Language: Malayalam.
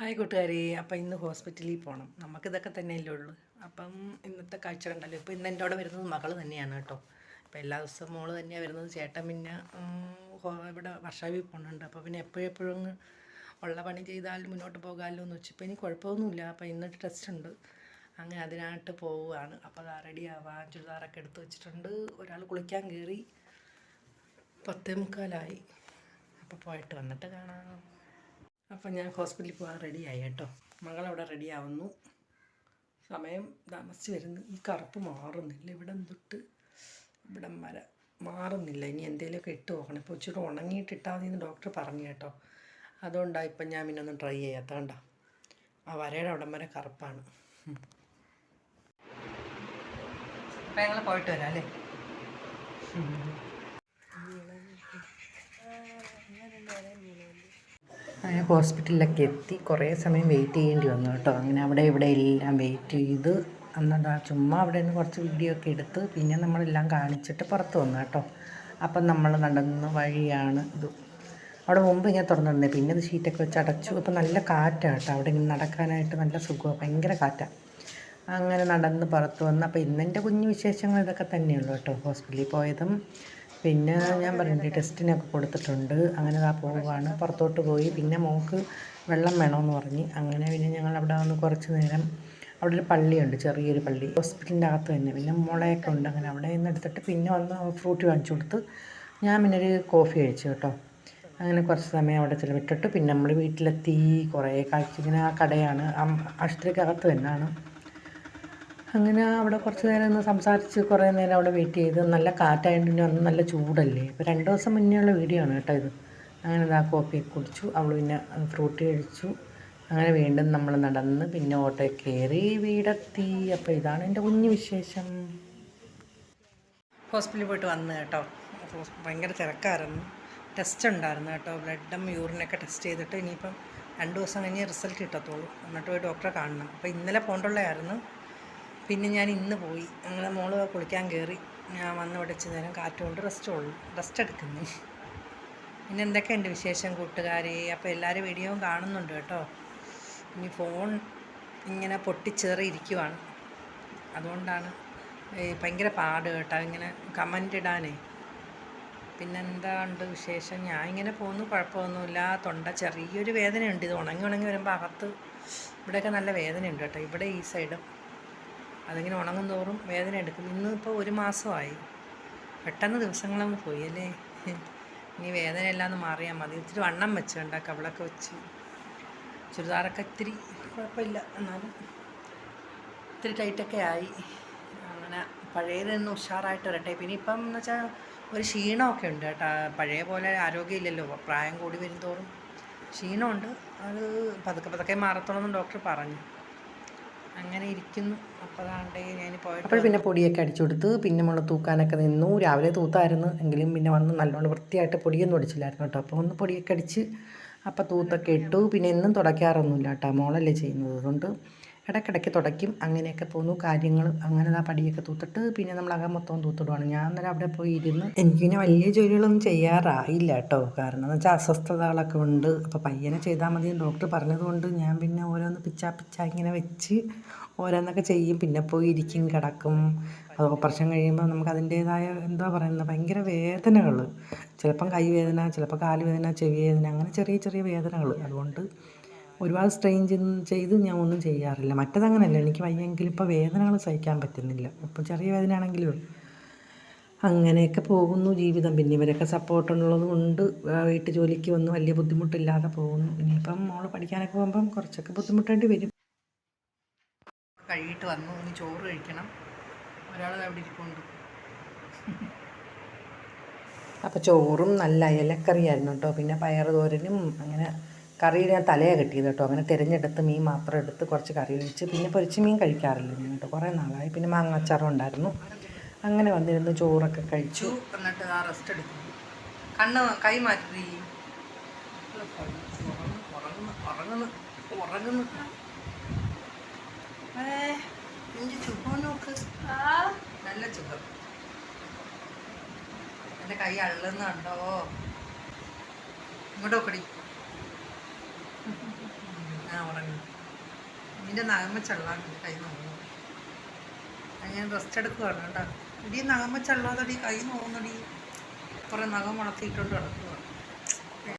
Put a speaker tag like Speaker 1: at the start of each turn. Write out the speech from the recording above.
Speaker 1: ഹായ് കൂട്ടുകാരി. അപ്പം ഇന്ന് ഹോസ്പിറ്റലിൽ പോകണം. നമുക്കിതൊക്കെ തന്നെയല്ലേ ഉള്ളൂ. അപ്പം ഇന്നത്തെ കാഴ്ച കണ്ടല്ലോ. ഇപ്പം ഇന്ന് എന്റെ അവിടെ വരുന്നത് മകൾ തന്നെയാണ് കേട്ടോ. അപ്പോൾ എല്ലാ ദിവസവും മോൾ തന്നെയാണ് വരുന്നത്. ചേട്ടൻ പിന്നെ ഇവിടെ വർഷാവിൽ പോകുന്നുണ്ട്. അപ്പോൾ പിന്നെ എപ്പോഴെപ്പോഴും ഉള്ള പണി ചെയ്താൽ മുന്നോട്ട് പോകാമല്ലോ എന്ന് വെച്ചു ഇപ്പം ഇനി കുഴപ്പമൊന്നുമില്ല. അപ്പം ഇന്നിട്ട് ടെസ്റ്റ് ഉണ്ട്. അങ്ങനെ അതിനായിട്ട് പോവുകയാണ്. അപ്പോൾ അതാ റെഡി ആവാൻ ചുരിദാറൊക്കെ എടുത്ത് വെച്ചിട്ടുണ്ട്. ഒരാൾ കുളിക്കാൻ കയറി പത്തേ മുക്കാലായി. അപ്പോൾ പോയിട്ട് വന്നിട്ട് കാണാം. അപ്പം ഞാൻ ഹോസ്പിറ്റലിൽ പോകാൻ റെഡിയായി കേട്ടോ. മകളവിടെ റെഡി ആവുന്നു. സമയം താമസിച്ച് വരുന്നു. ഈ കറുപ്പ് മാറുന്നില്ല. ഇവിടെ തൊട്ട് ഇവിടം വരെ മാറുന്നില്ല. ഇനി എന്തെങ്കിലുമൊക്കെ ഇട്ട് നോക്കണം. ഇപ്പോൾ ഇച്ചിരി ഉണങ്ങിയിട്ട് ഇട്ടാൽ മതി എന്ന് ഡോക്ടർ പറഞ്ഞു കേട്ടോ. അതുകൊണ്ടാണ് ഇപ്പം ഞാൻ പിന്നെ ഒന്നും ട്രൈ ചെയ്യാത്ത കണ്ടോ? ആ വരയുടെ അവിടം വരെ കറുപ്പാണ്. അപ്പം ഞങ്ങൾ പോയിട്ട് വരാം അല്ലേ? അങ്ങനെ ഹോസ്പിറ്റലിലൊക്കെ എത്തി. കുറേ സമയം വെയിറ്റ് ചെയ്യേണ്ടി വന്നു കേട്ടോ. അങ്ങനെ അവിടെ ഇവിടെ എല്ലാം വെയിറ്റ് ചെയ്ത് അന്നതാ ചുമ്മാ അവിടെ നിന്ന് കുറച്ച് വീഡിയോ ഒക്കെ എടുത്ത് പിന്നെ നമ്മളെല്ലാം കാണിച്ചിട്ട് പുറത്ത് വന്നു കേട്ടോ. അപ്പം നമ്മൾ നടന്ന വഴിയാണ് ഇത്. അവിടെ മുമ്പ് ഇങ്ങനെ തുറന്നിരുന്നേ പിന്നെ അത് ഷീറ്റൊക്കെ വെച്ച് അടച്ചു. അപ്പോൾ നല്ല കാറ്റാണ് കേട്ടോ. അവിടെ ഇങ്ങനെ നടക്കാനായിട്ട് നല്ല സുഖമാണ്. ഭയങ്കര കാറ്റാണ്. അങ്ങനെ നടന്ന് പുറത്ത് വന്ന്. അപ്പോൾ ഇന്നെന്റെ കുഞ്ഞു വിശേഷങ്ങൾ ഇതൊക്കെ തന്നെയുള്ളൂ കേട്ടോ. ഹോസ്പിറ്റലിൽ പോയതും പിന്നെ ഞാൻ പറഞ്ഞിട്ട് ടെസ്റ്റിനൊക്കെ കൊടുത്തിട്ടുണ്ട്. അങ്ങനെ ആ പോവുകയാണ് പുറത്തോട്ട് പോയി. പിന്നെ മോൾക്ക് വെള്ളം വേണമെന്ന് പറഞ്ഞ്. അങ്ങനെ പിന്നെ ഞങ്ങൾ അവിടെ വന്ന് കുറച്ച് നേരം അവിടെ ഒരു പള്ളിയുണ്ട് ചെറിയൊരു പള്ളി. ഹോസ്പിറ്റലിന്റെ അകത്ത് തന്നെ. പിന്നെ മുളയൊക്കെ ഉണ്ട് അങ്ങനെ അവിടെ നിന്ന് എടുത്തിട്ട് പിന്നെ വന്ന് ഫ്രൂട്ട് കാണിച്ചു കൊടുത്ത് ഞാൻ പിന്നെ ഒരു കോഫി കഴിച്ചു കേട്ടോ. അങ്ങനെ കുറച്ച് സമയം അവിടെ ചിലവിട്ടിട്ട് പിന്നെ നമ്മൾ വീട്ടിലെത്തി കുറേ കാഴ്ച ഇങ്ങനെ ആ കടയാണ്. ആ ആശുപത്രിക്കകത്ത് തന്നെയാണ്. അങ്ങനെ അവിടെ കുറച്ച് നേരം ഒന്ന് സംസാരിച്ച് കുറേ നേരം അവിടെ വെയിറ്റ് ചെയ്ത് നല്ല കാറ്റായതുകൊണ്ട് അന്ന് നല്ല ചൂടല്ലേ. ഇപ്പോൾ രണ്ട് ദിവസം മുന്നേയുള്ള വീഡിയോ ആണ് കേട്ടോ ഇത്. അങ്ങനെ ഇതാ കോഫി കുടിച്ചു അവൾ പിന്നെ ഫ്രൂട്ടി കഴിച്ചു. അങ്ങനെ വീണ്ടും നമ്മൾ നടന്ന് പിന്നെ ഓട്ടോ കയറി വീടെത്തി. അപ്പോൾ ഇതാണ് എന്റെ കുഞ്ഞു വിശേഷം. ഹോസ്പിറ്റലിൽ പോയിട്ട് വന്ന് കേട്ടോ. ഭയങ്കര തിരക്കായിരുന്നു. ടെസ്റ്റ് ഉണ്ടായിരുന്നു കേട്ടോ. ബ്ലഡും യൂറിനൊക്കെ ടെസ്റ്റ് ചെയ്തിട്ട് ഇനിയിപ്പം രണ്ട് ദിവസം കഴിഞ്ഞ് റിസൾട്ട് കിട്ടത്തുള്ളൂ. എന്നിട്ട് പോയി ഡോക്ടറെ കാണണം. അപ്പോൾ ഇന്നലെ പോകണ്ടുള്ളതായിരുന്നു. പിന്നെ ഞാൻ ഇന്ന് പോയി. അങ്ങനെ മോൾ കുളിക്കാൻ കയറി ഞാൻ വന്ന് വിളിച്ച് നേരം കാറ്റുകൊണ്ട് റെസ്റ്റ് ഉള്ളു. റെസ്റ്റ് എടുക്കുന്നു. പിന്നെ എന്തൊക്കെയുണ്ട് വിശേഷം കൂട്ടുകാരെ? അപ്പോൾ എല്ലാവരും വീഡിയോ കാണുന്നുണ്ട് കേട്ടോ. ഇനി ഫോൺ ഇങ്ങനെ പൊട്ടിച്ചേറിയിരിക്കുവാണ് അതുകൊണ്ടാണ് ഭയങ്കര പാട് കേട്ടോ ഇങ്ങനെ കമന്റ് ഇടാനേ. പിന്നെന്താ ഉണ്ട് വിശേഷം? ഞാൻ ഇങ്ങനെ പോകുന്നു കുഴപ്പമൊന്നുമില്ല. തൊണ്ട ചെറിയൊരു വേദനയുണ്ട്. ഇത് ഉണങ്ങി ഉണങ്ങി വരുമ്പോൾ അകത്ത് ഇവിടെയൊക്കെ നല്ല വേദനയുണ്ട് കേട്ടോ. ഇവിടെ ഈ സൈഡും അതിങ്ങനെ ഉണങ്ങും തോറും വേദന എടുക്കും. ഇന്നിപ്പോൾ ഒരു മാസമായി. പെട്ടെന്ന് ദിവസങ്ങളങ്ങ് പോയി അല്ലേ ഇനി വേദന എല്ലാം മാറിയാൽ മതി. ഇത്തിരി വണ്ണം വെച്ച് വേണ്ട കവിളൊക്കെ വെച്ച്. ചുരിദാറൊക്കെ ഇത്തിരി കുഴപ്പമില്ല. എന്നാലും ഇത്തിരി ടൈറ്റൊക്കെ ആയി. അങ്ങനെ പഴയതിൽ നിന്ന് ഉഷാറായിട്ട് വരട്ടെ. പിന്നെ ഇപ്പം എന്ന് വെച്ചാൽ ഒരു ക്ഷീണമൊക്കെ ഉണ്ട് കേട്ടോ. പഴയ പോലെ ആരോഗ്യമില്ലല്ലോ. പ്രായം കൂടി വരുന്തോറും ക്ഷീണമുണ്ട്. അത് പതുക്കെ പതുക്കെ മാറത്തണമെന്ന് ഡോക്ടർ പറഞ്ഞു. അങ്ങനെ ഇരിക്കുന്നു. അപ്പോൾ അതാണ്ടേ ഞാൻ പോയിട്ട് അപ്പോൾ പിന്നെ പൊടിയൊക്കെ അടിച്ചു കൊടുത്ത് പിന്നെ നമ്മൾ തൂക്കാനൊക്കെ നിന്നു. രാവിലെ തൂത്തായിരുന്നു. എങ്കിലും പിന്നെ വന്ന് നല്ലോണം വൃത്തിയായിട്ട് പൊടിയൊന്നും അടിച്ചില്ലായിരുന്നു കേട്ടോ. അപ്പോൾ ഒന്ന് പൊടിയൊക്കെ അടിച്ച് അപ്പോൾ തൂത്തൊക്കെ ഇട്ടു. പിന്നെ എന്നും തുടയ്ക്കാറൊന്നുമില്ല കേട്ടോ മോളല്ലേ ചെയ്യുന്നത്. അതുകൊണ്ട് ഇടയ്ക്കിടയ്ക്ക് തുടയ്ക്കും. അങ്ങനെയൊക്കെ പോകുന്നു കാര്യങ്ങൾ അങ്ങനെ ആ പടിയൊക്കെ തൂത്തിട്ട് പിന്നെ നമ്മൾ അകം മൊത്തം തൂത്തിടുവാണ്. ഞാൻ അന്നേരം അവിടെ പോയി ഇരുന്ന് എനിക്ക് പിന്നെ വലിയ ജോലികളൊന്നും ചെയ്യാറായില്ല കേട്ടോ. കാരണം എന്ന് വെച്ചാൽ അസ്വസ്ഥതകളൊക്കെ ഉണ്ട്. അപ്പോൾ പയ്യനെ ചെയ്താൽ മതി ഡോക്ടർ പറഞ്ഞതുകൊണ്ട് ഞാൻ പിന്നെ ഓരോന്ന് പിച്ചാ പിച്ചാ ഇങ്ങനെ വെച്ച് ഓരോന്നൊക്കെ ചെയ്യും. പിന്നെ പോയി ഇരിക്കും കിടക്കും. അത് ഓപ്പറേഷൻ കഴിയുമ്പോൾ നമുക്ക് അതിന്റേതായ എന്താ പറയുന്നത്? ഭയങ്കര വേദനകൾ ചിലപ്പം കൈവേദന ചിലപ്പോൾ കാലുവേദന ചെവി വേദന അങ്ങനെ ചെറിയ ചെറിയ വേദനകൾ അതുകൊണ്ട് ഒരുപാട് സ്ട്രെയിൻ ചെയ്ത് ഞാൻ ഒന്നും ചെയ്യാറില്ല. മറ്റതങ്ങനെയല്ല എനിക്ക് വയ്യെങ്കിൽ ഇപ്പോൾ വേദനകൾ സഹിക്കാൻ പറ്റുന്നില്ല. ഇപ്പോൾ ചെറിയ വേദന ആണെങ്കിലും അങ്ങനെയൊക്കെ പോകുന്നു ജീവിതം. പിന്നെ ഇവരൊക്കെ സപ്പോർട്ടുള്ളത് കൊണ്ട് വീട്ടു ജോലിക്ക് വന്ന് വലിയ ബുദ്ധിമുട്ടില്ലാതെ പോകുന്നു. ഇനിയിപ്പം മോൾ പഠിക്കാനൊക്കെ പോകുമ്പം കുറച്ചൊക്കെ ബുദ്ധിമുട്ടേണ്ടി വരും. കഴിയിട്ട് വന്നു. ഇനി ചോറ് കഴിക്കണം. ഒരാൾ അവിടെ ഇരിപ്പുണ്ട്. അപ്പോൾ ചോറും നല്ല ഇലക്കറിയായിരുന്നു കേട്ടോ. പിന്നെ പയർ തോരനും അങ്ങനെ കറി ഞാൻ തലയാണ് കിട്ടിയത് കേട്ടോ. അങ്ങനെ തിരഞ്ഞെടുത്ത് മീൻ മാത്രം എടുത്ത് കുറച്ച് കറി ഒഴിച്ച് പിന്നെ പൊരിച്ച് മീൻ കഴിക്കാറില്ല ഞാൻ കേട്ടോ. കുറേ നാളായി. പിന്നെ മാങ്ങാച്ചാറും ഉണ്ടായിരുന്നു. അങ്ങനെ വന്നിരുന്ന് ചോറൊക്കെ കഴിച്ചു. എന്നിട്ട് ആ റെസ്റ്റ് എടുത്തു. കണ്ണ് കൈ മാറ്റി. ഉറങ്ങുന്നു ഉറങ്ങുന്നു നിന്റെ ചുഖം നോക്ക് നല്ല ചുഖം എന്റെ കൈ അള്ളുന്നുണ്ടോ? ഇങ്ങോട്ട് ഞാൻ ഉറങ്ങി. നിന്റെ നഗമ ചള്ളാക്കി കൈ നോക്കുന്നു. ഞാൻ റെസ്റ്റ് എടുക്കുകയാണ് കേട്ടോ. ഇടി നഗമ ചള്ളാതടി കൈ നോക്കുന്നടി കുറേ നഖം വളർത്തിയിട്ടുണ്ട് കിടക്കുക